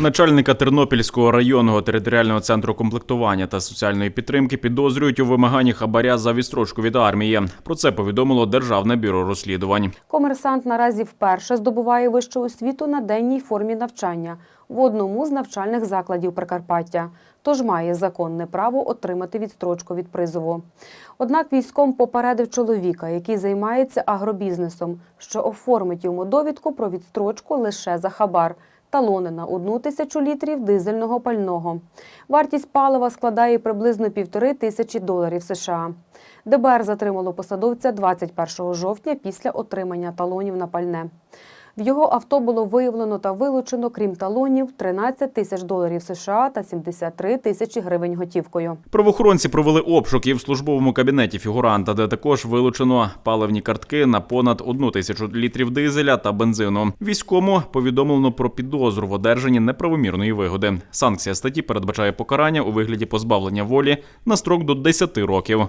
Начальника Тернопільського районного територіального центру комплектування та соціальної підтримки підозрюють у вимаганні хабаря за відстрочку від армії. Про це повідомило Державне бюро розслідувань. Комерсант наразі вперше здобуває вищу освіту на денній формі навчання в одному з навчальних закладів Прикарпаття, тож має законне право отримати відстрочку від призову. Однак військом попередив чоловіка, який займається агробізнесом, що оформить йому довідку про відстрочку лише за хабар. Талони на одну тисячу літрів дизельного пального. Вартість палива складає приблизно півтори тисячі доларів США. ДБР затримало посадовця 21 жовтня після отримання талонів на пальне. В його авто було виявлено та вилучено, крім талонів, 13 тисяч доларів США та 73 тисячі гривень готівкою. Правоохоронці провели обшук і в службовому кабінеті фігуранта, де також вилучено паливні картки на понад одну тисячу літрів дизеля та бензину. Війському повідомлено про підозру в одержанні неправомірної вигоди. Санкція статті передбачає покарання у вигляді позбавлення волі на строк до 10 років.